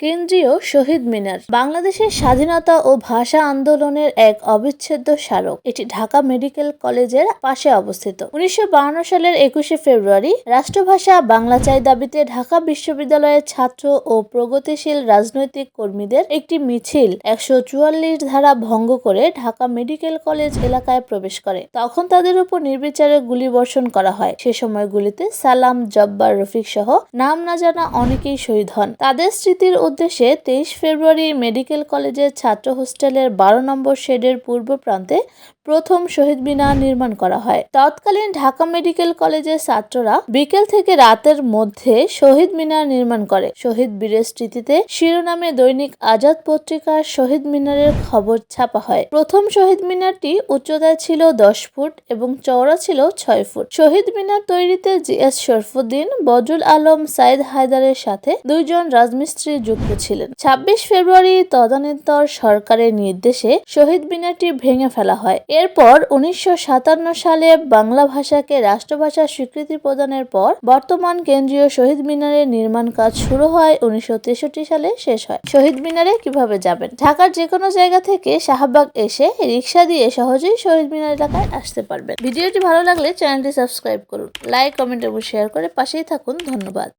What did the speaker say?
কেন্দ্রীয় শহীদ মিনার, বাংলাদেশের স্বাধীনতা ও ভাষা আন্দোলনের এক অবিচ্ছেদ্য স্মারক। এটি ঢাকা মেডিকেল কলেজের পাশে অবস্থিত। উনিশশো সালের একুশে ফেব্রুয়ারি, রাষ্ট্রভাষা বাংলা চাই দাবিতে ঢাকা বিশ্ববিদ্যালয়ের ছাত্র ও প্রগতিশীল রাজনৈতিক কর্মীদের একটি মিছিল একশো চুয়াল্লিশ ধারা ভঙ্গ করে ঢাকা মেডিকেল কলেজ এলাকায় প্রবেশ করে। তখন তাদের উপর নির্বিচারে গুলিবর্ষণ করা হয়। সে সময় গুলিতে সালাম জব্বার রফিক সহ নাম না জানা অনেকেই শহীদ হন। তাদের স্মৃতির উদ্দেশ্যে তেইশ ফেব্রুয়ারি মেডিকেল কলেজের ছাত্র হোস্টেলের বারো নম্বর শেডের পূর্ব প্রান্তে প্রথম শহীদ মিনার নির্মাণ করা হয়। তৎকালীন ঢাকা মেডিকেল কলেজের ছাত্ররা বিকেল থেকে রাতের মধ্যে শহীদ মিনার নির্মাণ করে। শহীদ বীরের স্মৃতিতে শিরোনামে দৈনিক আজাদ পত্রিকার শহীদ মিনারের খবর ছাপা হয়। প্রথম শহীদ মিনারটি উচ্চতায় ছিল দশ ফুট এবং চওড়া ছিল ছয় ফুট। শহীদ মিনার তৈরিতে জি এস শরফুদ্দিন বজুল আলম, সাইদ হায়দারের সাথে দুইজন রাজমিস্ত্রি যুক্ত ছিলেন। ছাব্বিশ ফেব্রুয়ারি তদানীন্তর সরকারের নির্দেশে শহীদ মিনারটি ভেঙে ফেলা হয়। এরপর উনিশশো সাতান্ন সালে বাংলা ভাষাকে রাষ্ট্রভাষা স্বীকৃতি প্রদানের পর বর্তমান কেন্দ্রীয় শহীদ মিনারের নির্মাণ কাজ শুরু হয় উনিশশো তেষট্টি সালে শেষ হয়। শহীদ মিনারে কীভাবে যাবেন? ঢাকার যে কোনো জায়গা থেকে শাহবাগ এসে রিক্সা দিয়ে সহজেই শহীদ মিনার এলাকায় আসতে পারবেন। ভিডিওটি ভালো লাগলে চ্যানেলটি সাবস্ক্রাইব করুন, লাইক, কমেন্ট এবং শেয়ার করে পাশেই থাকুন। ধন্যবাদ।